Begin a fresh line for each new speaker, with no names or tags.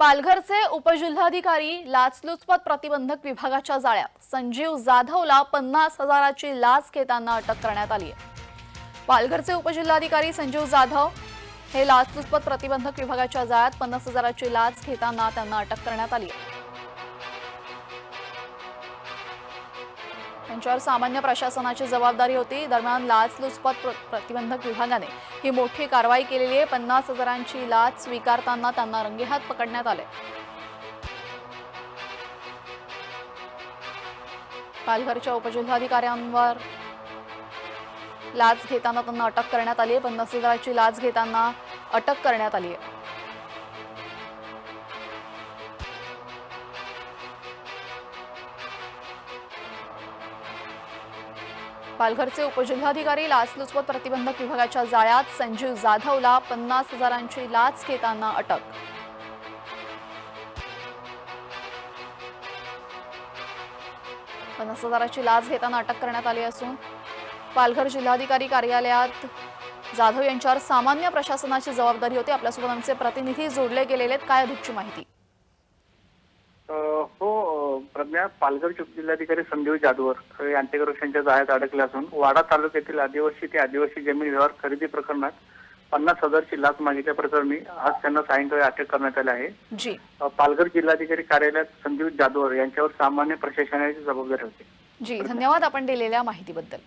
पालघरचे उपजिल्हाधिकारी लाचलुचपत प्रतिबंधक विभागाच्या जाळ्यात संजीव जाधवला पन्नास हजाराची लाच घेताना अटक करण्यात आली आहे. पालघरचे उपजिल्हाधिकारी संजीव जाधव हे लाचलुचपत प्रतिबंधक विभागाच्या जाळ्यात पन्नास हजाराची लाच घेताना त्यांना अटक करण्यात आली आहे. यांच्यावर सामान्य प्रशासनाची जबाबदारी होती. दरम्यान लाचलुचपत प्र- प्रतिबंधक विभागाने ही मोठी कारवाई केलेली आहे. पन्नास हजारांची लाच स्वीकारताना त्यांना रंगेहात पकडण्यात आले. पालघरच्या उपजिल्हाधिकाऱ्यांवर लाच घेताना त्यांना अटक करण्यात आली आहे. पन्नास हजाराची लाच घेताना अटक करण्यात आली आहे. पालघरचे उपजिल्हाधिकारी लाचलुचपत प्रतिबंधक विभागाच्या जाळ्यात संजीव जाधवला पन्नास हजारांची लाच घेताना अटक. पन्नास हजाराची लाच घेताना अटक करण्यात आली असून पालघर जिल्हाधिकारी कार्यालयात जाधव यांच्यावर सामान्य प्रशासनाची जबाबदारी होती. आपल्यासोबत आमचे प्रतिनिधी जोडले गेलेले आहेत. काय अधिकची माहिती
अ, हो प्रज्ञा पालघरचे उपजिल्हाधिकारी संदीप जाधवर हे अँटीकरप्शनच्या जाळ्यात अडकले असून वाडा तालुक्यातील आदिवासी ते आदिवासी जमीन व्यवहार खरेदी प्रकरणात पन्नास हजारची लाच मागितल्या प्रकरणी आज त्यांना सायंकाळी अटक करण्यात आली आहे. पालघर जिल्हाधिकारी कार्यालयात संदीप जाधवर यांच्यावर सामान्य प्रशासनाची जबाबदारी होती.
जी धन्यवाद आपण दिलेल्या माहितीबद्दल.